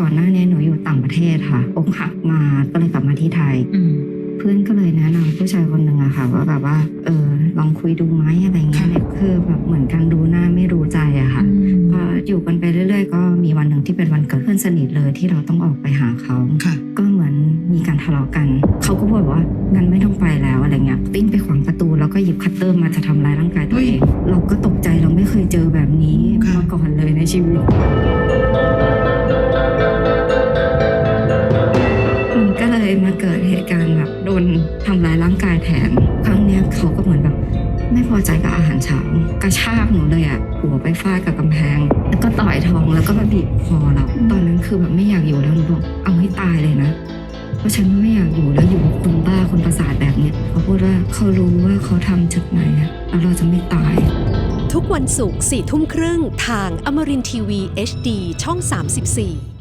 ก่อนหน้านี้หนูอยู่ต่างประเทศค่ะอกหักมาก็เลยกลับมาที่ไทย อืม เพื่อนก็เลยแนะนำผู้ชายคนหนึ่งอะค่ะ ว่าแบบว่า เออ ลองคุยดูไหมอะไรเงี้ยค่ะเนี่ยคือแบบเหมือนกันดูหน้าไม่รู้ใจอะค่ะอืมพออยู่กันไปเรื่อยๆ ก็มีวันหนึ่งที่เป็นวันเกิดเพื่อนสนิทเลยที่เราต้องออกไปหาเขา ค่ะ ก็เหมือนมีการทะเลาะกัน เขาก็บอกว่างั้นไม่ต้องไปแล้วอะไรเงี้ยติ้งไปขวางประตูแล้วก็หยิบคัตเตอร์มาจะทำร้ายร่างกายตัวเอง เราก็ตกใจเราไม่เคยเจอแบบนี้ค่ะ มาก่อนเลยในชีวิต ยมาเกิดเหตุการณ์แบบโดนทำร้ายร่างกายแทนครั้งเนี้ยเขาก็เหมือนแบบ ไม่พอใจกับอาหารเช้ากระชากหนูเลยอะหัวไปฟาดกับกำแพง แล้วก็ต่อยท้องแล้วก็มาบีบคอเราตอนนั้นคือแบบไม่อยากอยู่แล้วหนูบอกเอาให้ตายเลยนะเพราะฉันไม่อยากอยู่แล้วอยู่กับคนบ้าคนประสาทแบบเนี้ยเขาพูดว่าเขารู้ว่าเขาทำจุดไหนอะแล้วเราจะไม่ตายทุกวันศุกร์4ทุ่มครึ่งทางอมรินทีวี HD ช่อง 34